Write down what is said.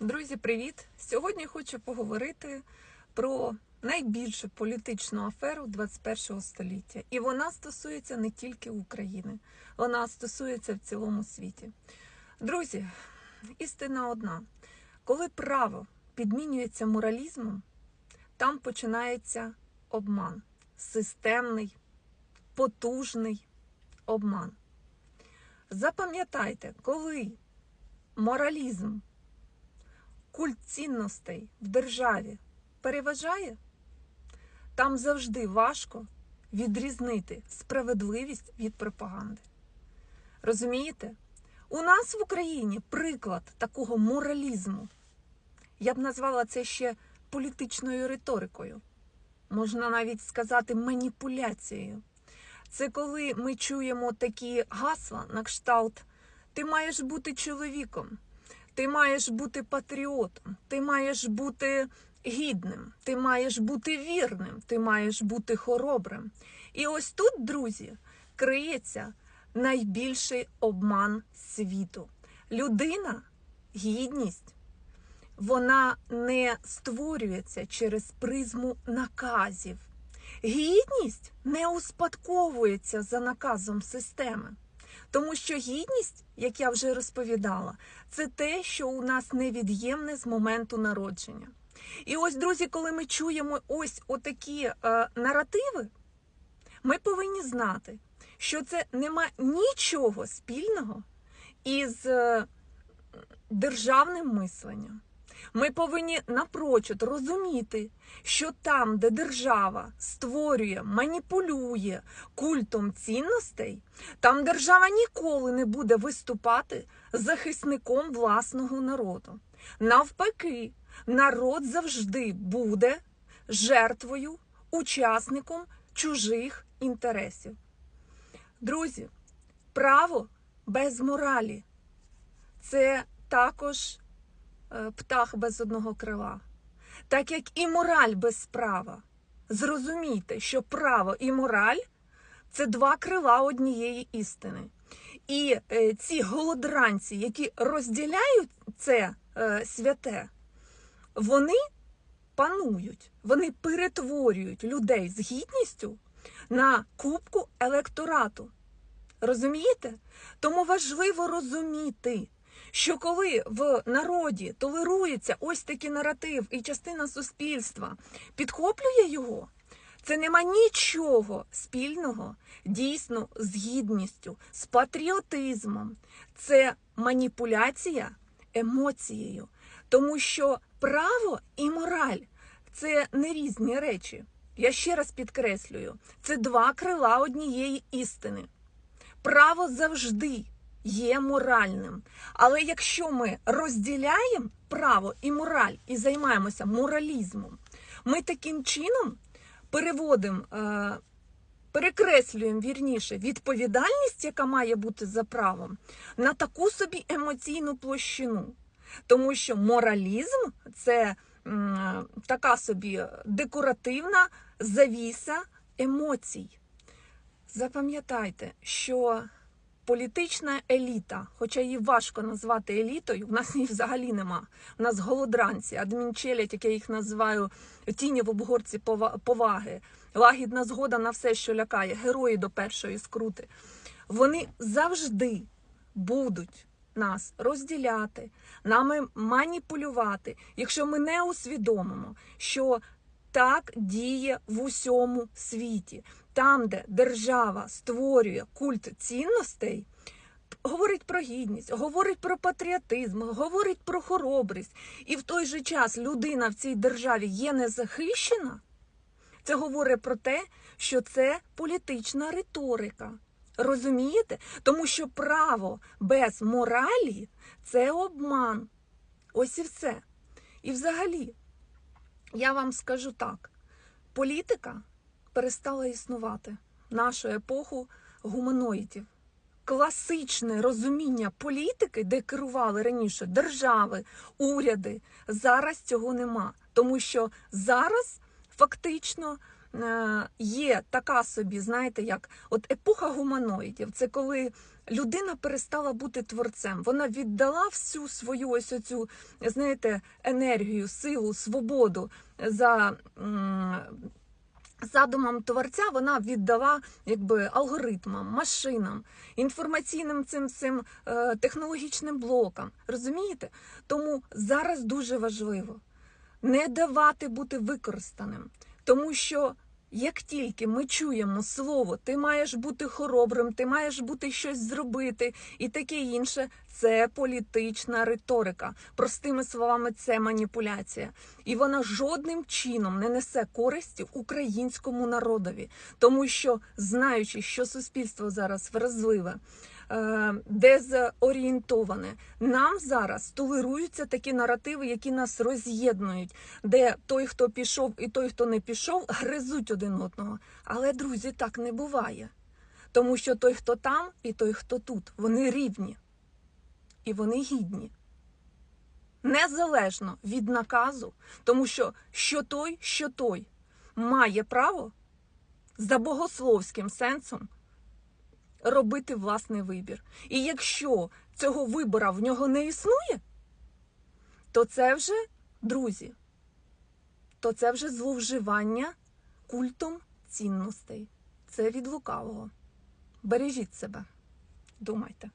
Друзі, привіт! Сьогодні хочу поговорити про найбільшу політичну аферу 21 століття. І вона стосується не тільки України, вона стосується в цілому світі. Друзі, істина одна: коли право підмінюється моралізмом, там починається обман, системний, потужний обман. Запам'ятайте, коли моралізм культ цінностей в державі переважає, там завжди важко відрізнити справедливість від пропаганди. Розумієте? У нас в Україні приклад такого моралізму. Я б назвала це ще політичною риторикою, можна навіть сказати, маніпуляцією. Це коли ми чуємо такі гасла на кшталт Ти маєш бути чоловіком. Ти маєш бути патріотом, ти маєш бути гідним, ти маєш бути вірним, ти маєш бути хоробрим. І ось тут, друзі, криється найбільший обман світу. Людина, гідність, вона не створюється через призму наказів. Гідність не успадковується за наказом системи. Тому що гідність, як я вже розповідала, це те, що у нас невід'ємне з моменту народження. І ось, друзі, коли ми чуємо ось отакі е, наративи, ми повинні знати, що це нема нічого спільного із е, державним мисленням. Ми повинні напрочуд розуміти, що там, де держава створює, маніпулює культом цінностей, там держава ніколи не буде виступати захисником власного народу. Навпаки, народ завжди буде жертвою, учасником чужих інтересів. Друзі, право без моралі це також птах без одного крила. Так як і мораль без права. Зрозумійте, що право і мораль це два крила однієї істини. І е, ці голодранці, які розділяють це е, святе, вони панують, вони перетворюють людей з гідністю на кубку електорату. Розумієте? Тому важливо розуміти, що коли в народі толерується ось такий наратив, і частина суспільства підхоплює його, це нема нічого спільного дійсно з гідністю, з патріотизмом. Це маніпуляція емоцією. Тому що право і мораль це не різні речі. Я ще раз підкреслюю: це два крила однієї істини. Право завжди є моральним. Але якщо ми розділяємо право і мораль і займаємося моралізмом, ми таким чином переводимо, е, перекреслюємо вірніше відповідальність, яка має бути за правом, на таку собі емоційну площину. Тому що моралізм це така собі декоративна завіса емоцій. Запам'ятайте, що політична еліта, хоча її важко назвати елітою, в нас її взагалі нема. У нас голодранці, адмінчелять, як я їх називаю, тіні в обгорці поваги, лагідна згода на все, що лякає, герої до першої скрути. Вони завжди будуть нас розділяти, нами маніпулювати, якщо ми не усвідомимо, що так діє в усьому світі. Там, де держава створює культ цінностей, говорить про гідність, говорить про патріотизм, говорить про хоробрість, і в той же час людина в цій державі є незахищена, це говорить про те, що це політична риторика. Розумієте? Тому що право без моралі це обман. Ось і все. І взагалі, я вам скажу так: політика перестала існувати нашу епоху гуманоїдів. Класичне розуміння політики, де керували раніше держави, уряди, зараз цього нема. Тому що зараз фактично є така собі, знаєте, як от епоха гуманоїдів. Це коли людина перестала бути творцем. Вона віддала всю свою ось оцю, знаєте, енергію, силу, свободу за. Задумом творця вона віддала якби алгоритмам, машинам, інформаційним цим цим е, технологічним блокам. Розумієте? Тому зараз дуже важливо не давати бути використаним, тому що як тільки ми чуємо слово, ти маєш бути хоробрим, ти маєш бути щось зробити і таке інше, це політична риторика. Простими словами, це маніпуляція, і вона жодним чином не несе користі українському народові, тому що знаючи, що суспільство зараз вразливе. Е, Дезорієнтоване нам зараз толеруються такі наративи, які нас роз'єднують, де той, хто пішов, і той, хто не пішов, гризуть один одного. Але друзі, так не буває, тому що той, хто там, і той, хто тут, вони рівні і вони гідні. Незалежно від наказу, тому що що той, що той має право за богословським сенсом робити власний вибір. І якщо цього вибора в нього не існує, то це вже, друзі, то це вже зловживання культом цінностей. Це від лукавого. Бережіть себе, думайте.